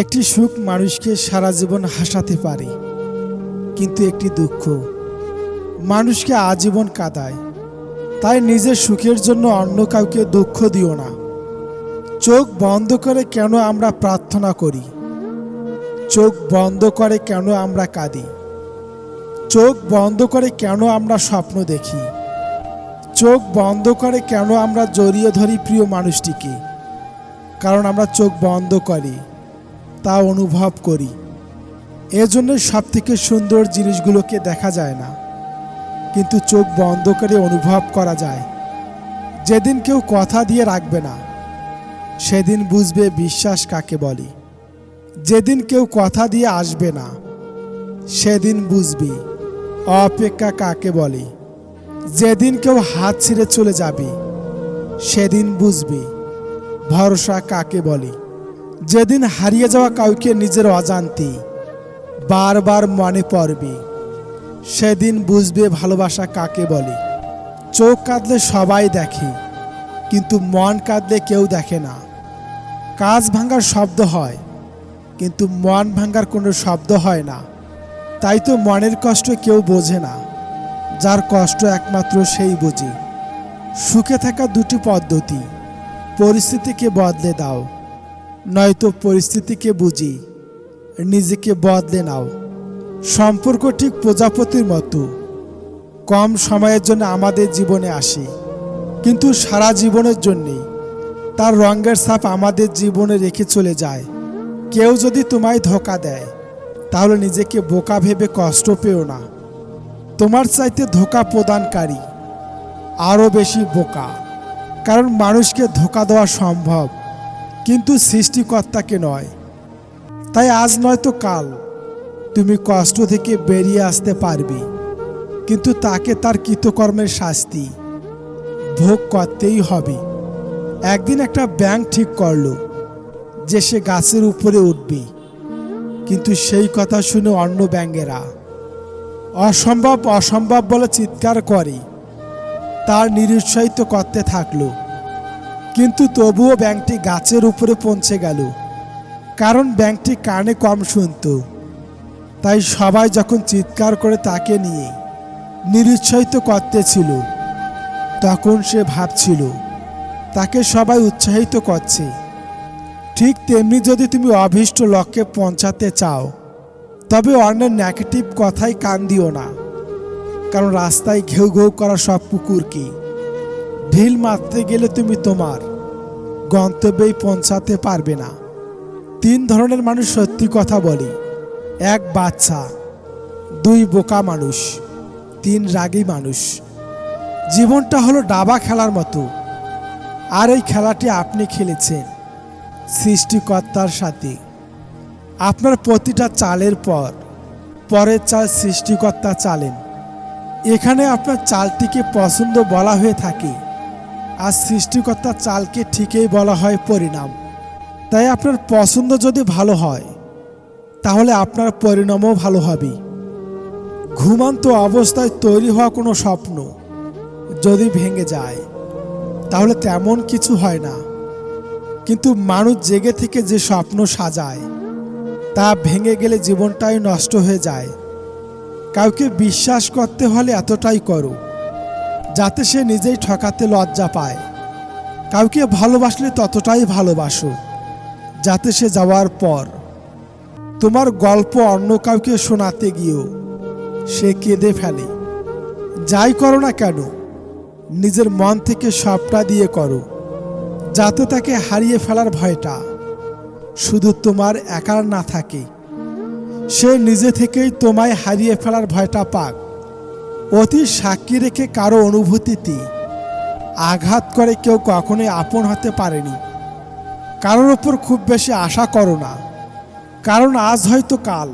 একটি সুখ মানুষকে সারা জীবন হাসাতে পারে, কিন্তু একটি দুঃখ, মানুষকে আজীবন কাঁদায়। তাই নিজের সুখের জন্য অন্য কাউকে দুঃখ দিও না। চোখ বন্ধ করে কেন আমরা প্রার্থনা করি? চোখ বন্ধ করে কেন আমরা কাঁদি? চোখ বন্ধ করে কেন আমরা স্বপ্ন দেখি? চোখ বন্ধ করে কেন আমরা জড়িয়ে ধরি প্রিয় মানুষটিকে? কারণ আমরা চোখ বন্ধ করি। তা অনুভব করি। এজন্য সব থেকে সুন্দর জিনিসগুলোকে দেখা যায় না। কিন্তু চোখ বন্ধ করে অনুভব করা যায়। যেদিন কেউ কথা দিয়ে রাখবে না, সেদিন বুঝবে বিশ্বাস কাকে বলে। যেদিন কেউ কথা দিয়ে আসবে না, সেদিন বুঝবি অপেক্ষা কাকে বলে। যেদিন কেউ হাত ছিঁড়ে চলে যাবে, সেদিন বুঝবি ভরসা কাকে বলে। যেদিন হারিয়ে যাওয়া কাউকে নিজের অজান্তি বারবার মনে পড়বে। সেদিন বুঝবে ভালোবাসা কাকে বলে। চোখ কাঁদলে সবাই দেখে, কিন্তু মন কাঁদলে কেউ দেখে না। কাজ ভাঙার শব্দ হয়, কিন্তু মন ভাঙার কোনো শব্দ হয় না। তাই তো মনের কষ্ট কেউ বোঝে না, যার কষ্ট একমাত্র সেই বোঝে। সুখে থাকা দুটি পদ্ধতি, পরিস্থিতিকে বদলে দাও। নয়তো পরিস্থিতিকে বুঝি, নিজেকে বদলে নাও। সম্পর্ক ঠিক প্রজাপতির মতো। কম সময়ের জন্য আমাদের জীবনে আসে, কিন্তু সারা জীবনের জন্যে তার রঙের ছাপ আমাদের জীবনে রেখে চলে যায়। কেউ যদি তোমায় ধোকা দেয়, তাহলে নিজেকে বোকা ভেবে কষ্ট পেও না। তোমার চাইতে ধোকা প্রদানকারী, আরও বেশি বোকা। কারণ মানুষকে ধোকা দেওয়া সম্ভব। কিন্তু সৃষ্টিকর্তাকে নয়। তাই আজ নয়তো কাল তুমি কষ্ট থেকে বেরিয়ে আসতে পারবে, কিন্তু তাকে তার কৃতকর্মের শাস্তি ভোগ করতেই হবে। একদিন একটা ব্যাংক ঠিক করল যে সে গাছের উপরে উঠবে, কিন্তু সেই কথা শুনে অন্য ব্যাঙ্গেরা অসম্ভব অসম্ভব বলে চিৎকার করে, তার নিরুৎসাহিত করতে থাকল। কিন্তু তবুও ব্যাংকটি গাছের উপরে পৌঁছে গেল। কারণ ব্যাংকটি কানে কম শুনত। তাই সবাই যখন চিৎকার করে তাকে নিয়ে নিরুৎসাহিত করতেছিল, তখন সে ভাবছিল, তাকে সবাই উৎসাহিত করছে। ঠিক তেমনি যদি তুমি অভীষ্ট লক্ষ্যে পৌঁছাতে চাও, তবে অন্যের নেগেটিভ কথাই কান দিও না, কারণ রাস্তায় ঘেউ ঘেউ করা সব কুকুরকে ঢিল মারতে গেলে তুমি তোমার গন্তব্যেই পৌঁছাতে পারবে না। তিন ধরনের মানুষ সত্যি কথা বলে। এক বাচ্চা, দুই বোকা মানুষ, তিন রাগী মানুষ। জীবনটা হলো ডাবা খেলার মতো। আর এই খেলাটি আপনি খেলেছেন সৃষ্টিকর্তার সাথে। আপনার প্রতিটা চালের পর, পরের চাল সৃষ্টিকর্তা চালেন। এখানে আপনার চালটিকে পছন্দ বলা হয়ে থাকে। আর সৃষ্টিকর্তার চালকে ঠিকই বলা হয় পরিণাম। তাই আপনার পছন্দ যদি ভালো হয়, তাহলে আপনার পরিণামও ভালো হবে। ঘুমান্ত অবস্থায় তৈরি হওয়া কোনো স্বপ্ন যদি ভেঙে যায়, তাহলে তেমন কিছু হয় না। কিন্তু মানুষ জেগে থেকে যে স্বপ্ন সাজায়, তা ভেঙে গেলে জীবনটাই নষ্ট হয়ে যায়। কাউকে বিশ্বাস করতে হলে এতটাই করো। যাতে সে নিজেই ঠকাতে লজ্জা পায়। কাউকে ভালোবাসলে ততটাই ভালোবাসো, যাতে সে যাওয়ার পর তোমার গল্প অন্য কাউকে শোনাতে গিয়েও সে কেঁদে ফেলে। যাই করো না কেন, নিজের মন থেকে সবটা দিয়ে করো, যাতে তাকে হারিয়ে ফেলার ভয়টা শুধু তোমার একার না থাকে। সে নিজে থেকেই তোমায় হারিয়ে ফেলার ভয়টা পাক। অতি সাক্ষী রেখে কারও অনুভূতিতে আঘাত করে কেউ কখনোই আপন হতে পারেনি। কারোর ওপর খুব বেশি আশা করো না। কারণ আজ হয়তো কাল।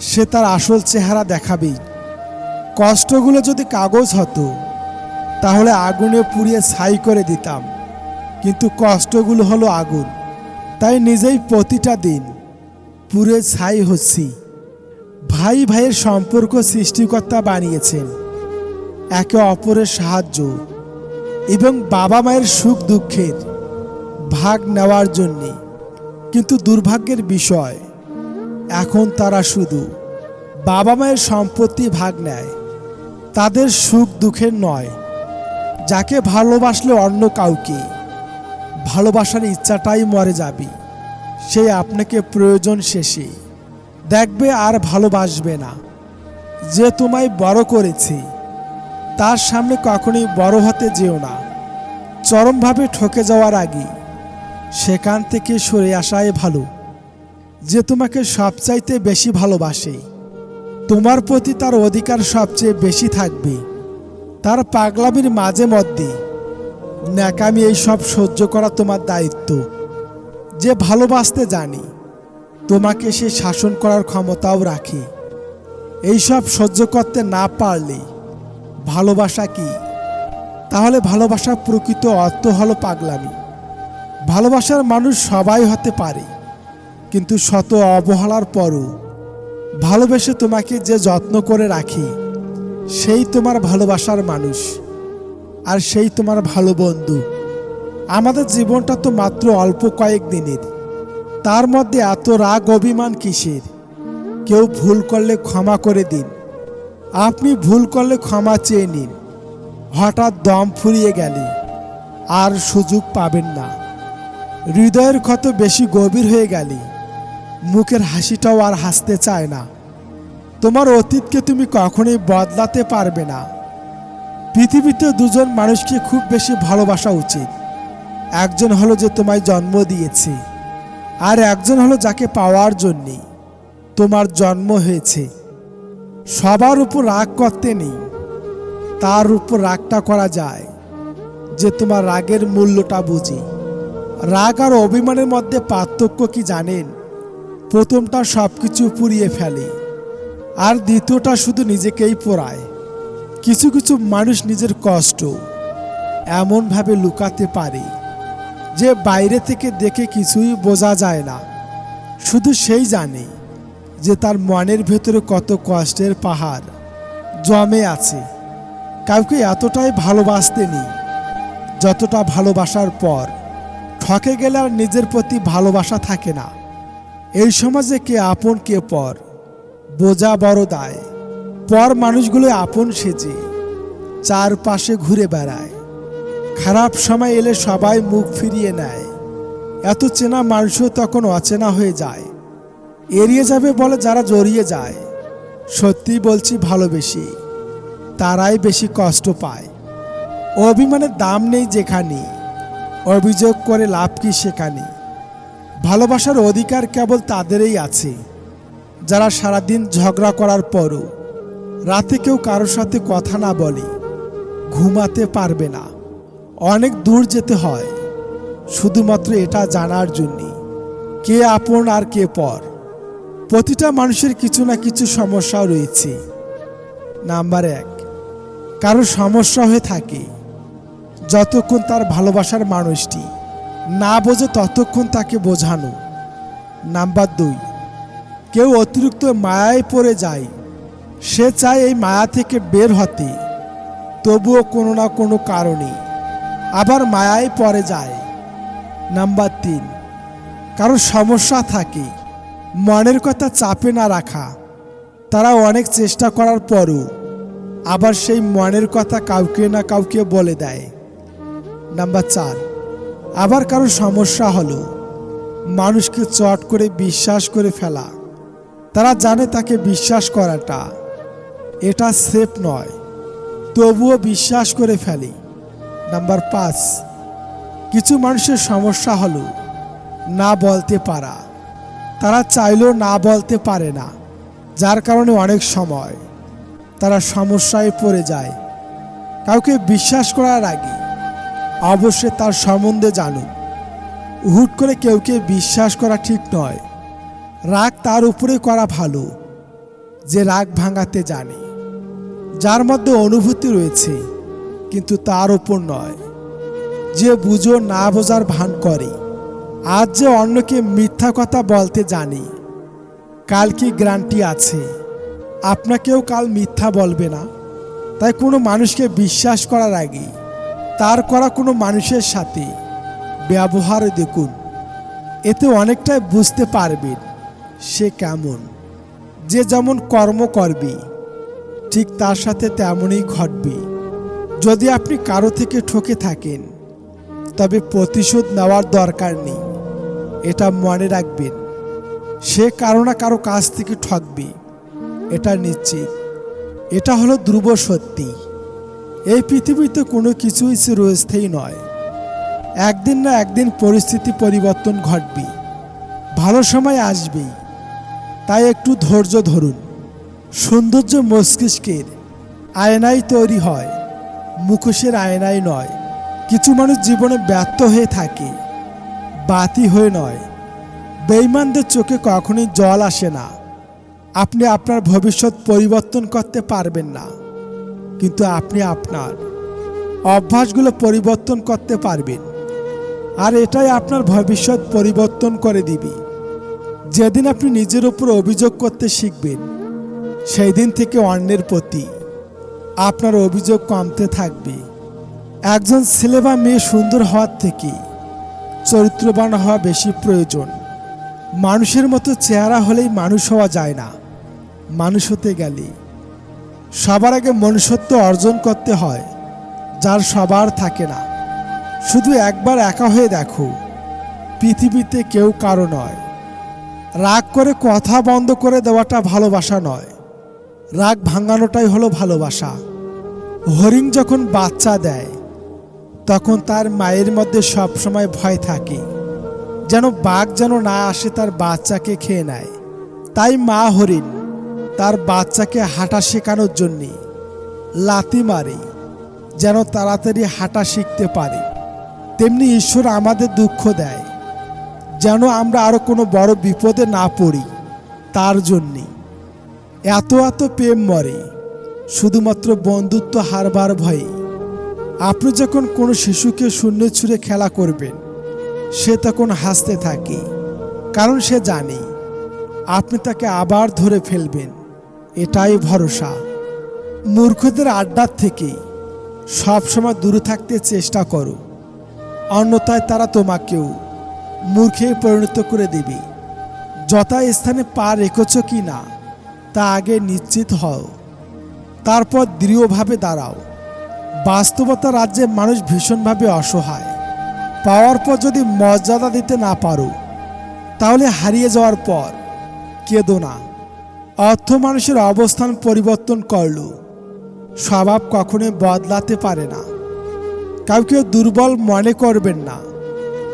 সে তার আসল চেহারা দেখাবেই কষ্টগুলো যদি কাগজ হতো, তাহলে আগুনে পুড়িয়ে ছাই করে দিতাম। কিন্তু কষ্টগুলো হলো আগুন। তাই নিজেই প্রতিটা দিন পুরে ছাই হচ্ছি। ভাই ভাইয়ের সম্পর্ক সৃষ্টিকর্তা বানিয়েছেন। একে অপরের সাহায্য এবং বাবা মায়ের সুখ দুঃখের ভাগ নেওয়ার জন্যে। কিন্তু দুর্ভাগ্যের বিষয়, এখন তারা শুধু বাবা মায়ের সম্পত্তি ভাগ নেয়, তাদের সুখ দুঃখের নয়, যাকে ভালোবাসলে অন্য কাউকে ভালোবাসার ইচ্ছাটাই মরে যাবে। সে আপনাকে প্রয়োজন শেষে। দেখবে আর ভালোবাসবে না। যে তোমায় বড় করেছে, তার সামনে কখনোই বড় হতে যেও না। চরমভাবে ঠকে যাওয়ার আগে সেখান থেকে সরে আসাই ভালো, যে তোমাকে সবচাইতে বেশি ভালোবাসে। তোমার প্রতি তার অধিকার সবচেয়ে বেশি থাকবে। তার পাগলামির মাঝে মধ্যে ন্যাকামি এই সব সহ্য করা তোমার দায়িত্ব, যে ভালোবাসতে জানি। তোমাকে সে শাসন করার ক্ষমতাও রাখে। এই সব সহ্য করতে না পারলে ভালোবাসা কি? তাহলে ভালোবাসার প্রকৃত অর্থ হলো পাগলামি। ভালোবাসার মানুষ সবাই হতে পারে, কিন্তু শত অবহেলার পরও ভালোবেসে তোমাকে যে যত্ন করে রাখি, সেই তোমার ভালোবাসার মানুষ, আর সেই তোমার ভালো বন্ধু। আমাদের জীবনটা তো মাত্র অল্প কয়েক দিনের। তার মধ্যে এত রাগ অভিমান কিসের? কেউ ভুল করলে ক্ষমা করে দিন। আপনি ভুল করলে ক্ষমা চেয়ে নিন। হঠাৎ দম ফুরিয়ে গেলে আর সুযোগ পাবেন না। হৃদয়ের ক্ষত বেশি গভীর হয়ে গেলে মুখের হাসিটাও আর হাসতে চায় না। তোমার অতীতকে তুমি কখনোই বদলাতে পারবে না। পৃথিবীতে দুজন মানুষকে খুব বেশি ভালোবাসা উচিত। একজন হলো যে তোমায় জন্ম দিয়েছে। আর একজন হলো যাকে পাওয়ার জন্যে। তোমার জন্ম হয়েছে। সবার উপর রাগ করতে নেই। তার উপর রাগটা করা যায় যে তোমার রাগের মূল্যটা বুঝে। রাগ আর অভিমানের মধ্যে পার্থক্য কি জানেন? প্রথমটা সব কিছু পুড়িয়ে ফেলে আর দ্বিতীয়টা শুধু নিজেকেই পোড়ায়। কিছু কিছু মানুষ নিজের কষ্ট এমনভাবে লুকাতে পারে। যে বাইরে থেকে দেখে কিছুই বোঝা যায় না। শুধু সেই জানে যে তার মনের ভেতরে কত কষ্টের পাহাড় জমে আছে। কাউকে এতটাই ভালোবাসতে নেই, যতটা ভালোবাসার পর। ঠকে গেলে আর নিজের প্রতি ভালোবাসা থাকে না। এই সমাজে কে আপন, কে পর। বোঝা বড় দায়। পর মানুষগুলো আপন সেজে চারপাশে ঘুরে বেড়ায়। খারাপ সময় এলে সবাই মুখ ফিরিয়ে নেয়। এত চেনা মানুষও তখন অচেনা হয়ে যায়। এড়িয়ে যাবে বলে যারা জড়িয়ে যায়। সত্যি বলছি ভালোবেসি। তারাই বেশি কষ্ট পায়। অভিমানের দাম নেই যেখানে। অভিযোগ করে লাভ কি সেখানে। ভালোবাসার অধিকার কেবল তাদেরই আছে। যারা সারাদিন ঝগড়া করার পরও রাতে কেউ কারোর সাথে কথা না বলে, ঘুমাতে পারবে না। অনেক দূর যেতে হয়। শুধুমাত্র এটা জানার জন্যে। কে আপন আর কে পর। প্রতিটা মানুষের কিছু না কিছু সমস্যা রয়েছে। নাম্বার এক, কারও সমস্যা হয়ে থাকে। যতক্ষণ তার ভালোবাসার মানুষটি না বোঝে ততক্ষণ তাকে বোঝানো। নাম্বার দুই, কেউ অতিরিক্ত মায়ায় পড়ে যায়। সে চায় এই মায়া থেকে বের হতে। তবুও কোনো না কোনো কারণে। আবার মায়ায় পড়ে যায়। নাম্বার তিন, কারও সমস্যা থাকে, মনের কথা চাপে না রাখা। তারা অনেক চেষ্টা করার পরও আবার সেই মনের কথা কাউকে না কাউকে বলে দেয়। নাম্বার চার, আবার কারও সমস্যা হলো, মানুষকে চট করে বিশ্বাস করে ফেলা। তারা জানে তাকে বিশ্বাস করাটা, এটা সেফ নয়, তবুও বিশ্বাস করে ফেলে। নাম্বার পাঁচ, কিছু মানুষের সমস্যা হলো না বলতে পারা। তারা চাইলেও না বলতে পারে না, যার কারণে অনেক সময় তারা সমস্যায় পড়ে যায়। কাউকে বিশ্বাস করার আগে অবশ্যই তার সম্বন্ধে জানুন। হুট করে কেউকে বিশ্বাস করা ঠিক নয়। রাগ তার উপরে করা ভালো, যে রাগ ভাঙাতে জানে। যার মধ্যে অনুভূতি রয়েছে কিন্তু তার ওপর নয়। যে বুঝো না বোঝার ভান করে আজ যে অন্যকে মিথ্যা কথা বলতে জানি, কাল কি গ্যারান্টি আছে? আপনাকেও কাল মিথ্যা বলবে না। তাই কোনো মানুষকে বিশ্বাস করার আগে, তার করা কোনো মানুষের সাথে ব্যবহার দেখুন। এতে অনেকটাই বুঝতে পারবেন সে কেমন। যে যেমন কর্ম করবে, ঠিক তার সাথে তেমনই ঘটবে। যদি আপনি কারও থেকে ঠকে থাকেন, তবে প্রতিশোধ নেওয়ার দরকার নেই। এটা মনে রাখবেন। সে কারও না কারও কাছ থেকে ঠকবে। এটা নিশ্চিত। এটা হলো ধ্রুব সত্যি। এই পৃথিবীতে কোনো কিছুই চিরস্থায়ী নয়। একদিন না একদিন পরিস্থিতি পরিবর্তন ঘটবে। ভালো সময় আসবেই। তাই একটু ধৈর্য ধরুন। সৌন্দর্য মস্তিষ্কের আয়নাই তৈরি হয়। মুখোশের আয়নাই নয়, কিছু মানুষ জীবনে ব্যর্থ হয়ে থাকে, বাতি হয়ে নয়। বেইমানদের চোখে কখনোই জল আসে না। আপনি আপনার ভবিষ্যৎ পরিবর্তন করতে পারবেন না, কিন্তু আপনি আপনার অভ্যাসগুলো পরিবর্তন করতে পারবেন। আর এটাই আপনার ভবিষ্যৎ পরিবর্তন করে দিবে। যেদিন আপনি নিজের উপর অভিযোগ করতে শিখবেন সেই দিন থেকে অন্যের প্রতি আপনার অভিযোগ কমতে থাকবে। একজন ছেলে বা মেয়ে সুন্দর হওয়ার থেকে চরিত্রবান হওয়া বেশি প্রয়োজন। মানুষের মতো চেহারা হলেই মানুষ হওয়া যায় না। মানুষ হতে গেলে সবার আগে মনুষ্যত্ব অর্জন করতে হয়, যার সবার থাকে না। শুধু একবার একা হয়ে দেখো, পৃথিবীতে কেউ কারও নয়। রাগ করে কথা বন্ধ করে দেওয়াটা ভালোবাসা নয়। রাগ ভাঙানোটাই হলো ভালোবাসা। হরিণ যখন বাচ্চা দেয়, তখন তার মায়ের মধ্যে সবসময় ভয় থাকে, যেন বাঘ যেন না আসে তার বাচ্চাকে খেয়ে নেয়। তাই মা হরিণ তার বাচ্চাকে হাঁটা শেখানোর জন্যে লাতি মারে, যেন তাড়াতাড়ি হাঁটা শিখতে পারে। তেমনি ঈশ্বর আমাদের দুঃখ দেয়, যেন আমরা আরও কোনো বড় বিপদে না পড়ি তার জন্যে। এত এত প্রেম মরে, শুধুমাত্র বন্ধুত্ব হারবার ভয়ে। আপনি যখন কোনো শিশুকে শূন্য ছুঁড়ে খেলা করবেন, সে তখন হাসতে থাকে, কারণ সে জানে, আপনি তাকে আবার ধরে ফেলবেন, এটাই ভরসা। মূর্খদের আড্ডার থেকে সবসময় দূরে থাকতে চেষ্টা করো, অন্যথায় তারা তোমাকেও মূর্খে পরিণত করে দেবে। যথা স্থানে পা রেখেছ কি না? তা আগে নিশ্চিত হও। তারপর দৃঢ়ভাবে দাঁড়াও। বাস্তবতা রাজ্যে মানুষ ভীষণভাবে অসহায়। পাওয়ার পর যদি মর্যাদা দিতে না পারো, তাহলে হারিয়ে যাওয়ার পর কেঁদো না। অর্থ মানুষের অবস্থান পরিবর্তন করল। স্বভাব কখনোই বদলাতে পারে না। কাউকে দুর্বল মনে করবেন না।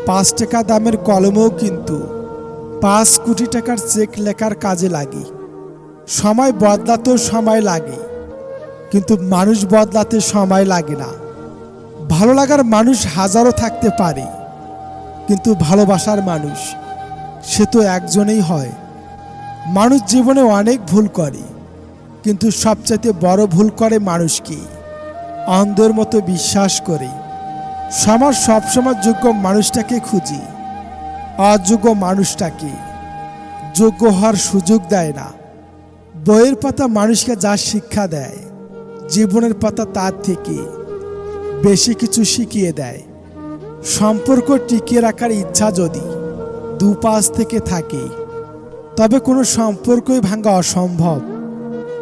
পাঁচ টাকা দামের কলমও কিন্তু পাঁচ কোটি টাকার চেক লেখার কাজে লাগে। সময় বদলাতেও সময় লাগে। কিন্তু মানুষ বদলাতে সময় লাগে না। ভালো লাগার মানুষ হাজারো থাকতে পারে, কিন্তু ভালোবাসার মানুষ সে তো একজনেই হয়। মানুষ জীবনে অনেক ভুল করে, কিন্তু সবচাইতে বড় ভুল করে মানুষকে অন্ধের মতো বিশ্বাস করে। সমাজ সবসময় যোগ্য মানুষটাকে খুঁজি, অযোগ্য মানুষটাকে। যোগ্য হওয়ার সুযোগ দেয় না। বইয়ের পাতা মানুষকে যা শিক্ষা দেয়, জীবনের পাতা তার থেকে বেশি কিছু শিখিয়ে দেয়। সম্পর্ক টিকিয়ে রাখার ইচ্ছা যদি দুপাশ থেকে থাকে, তবে কোনো সম্পর্কই ভাঙা অসম্ভব।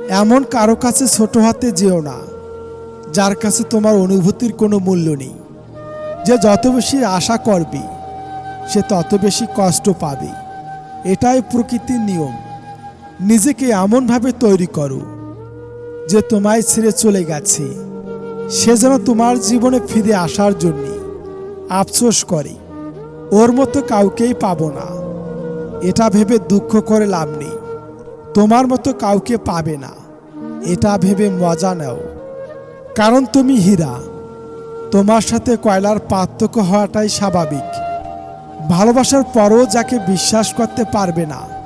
এমন কারও কাছে ছোট হাতে যেও না, যার কাছে তোমার অনুভূতির কোনো মূল্য নেই। যে যত বেশি আশা করবে, সে তত বেশি কষ্ট পাবে। এটাই প্রকৃতির নিয়ম। নিজেকে এমনভাবে তৈরি করো যে তোমায় ছেড়ে চলে গেছে। সে যেন তোমার জীবনে ফিরে আসার জন্যে আফসোস করে। ওর মতো কাউকেই পাবো না। এটা ভেবে দুঃখ করে লাভ নেই। তোমার মতো কাউকে পাবে না। এটা ভেবে মজা নাও। কারণ তুমি হীরা। তোমার সাথে কয়লার পার্থক্য হওয়াটাই স্বাভাবিক। ভালোবাসার পরও যাকে বিশ্বাস করতে পারবে না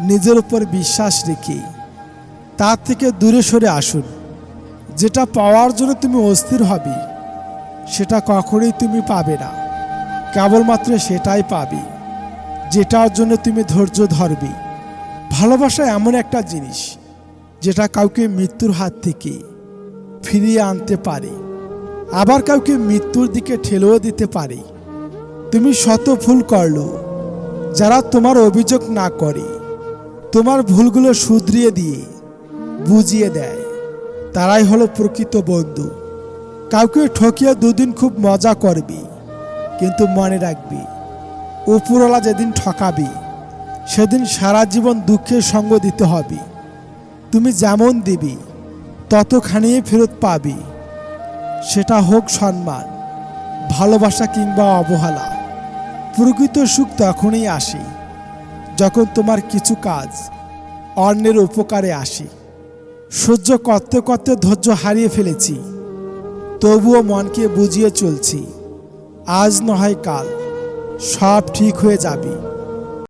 নিজের উপর বিশ্বাস রেখে, তার থেকে দূরে সরে আসুন। যেটা পাওয়ার জন্য তুমি অস্থির হবে, সেটা কখনোই তুমি পাবে না। কেবলমাত্র সেটাই পাবে, যেটার জন্য তুমি ধৈর্য ধরবে। ভালোবাসা এমন একটা জিনিস, যেটা কাউকে মৃত্যুর হাত থেকে ফিরিয়ে আনতে পারে, আবার কাউকে মৃত্যুর দিকে ঠেলেও দিতে পারে। তুমি শত ভুল করল, যারা তোমার অভিযোগ না করে। তোমার ভুলগুলো শুধরিয়ে দিয়ে, বুঝিয়ে দেয়। তারাই হলো প্রকৃত বন্ধু। কাউকে ঠকিয়ে দুদিন খুব মজা করবি, কিন্তু মনে রাখবি, উপরওয়ালা যেদিন ঠকাবি, সেদিন সারা জীবন দুঃখের সঙ্গ দিতে হবে। তুমি যেমন দিবি, ততখানি ফেরত পাবি। সেটা হোক সম্মান, ভালোবাসা কিংবা অবহেলা, প্রকৃত সুখ তখনই আসে। যখন তোমার কিছু কাজ অন্যের উপকারে আসি, সহ্য করতে করতে ধৈর্য হারিয়ে ফেলেছি, তবুও মনকে বুঝিয়ে চলছি, আজ নয় কাল, সব ঠিক হয়ে যাবে।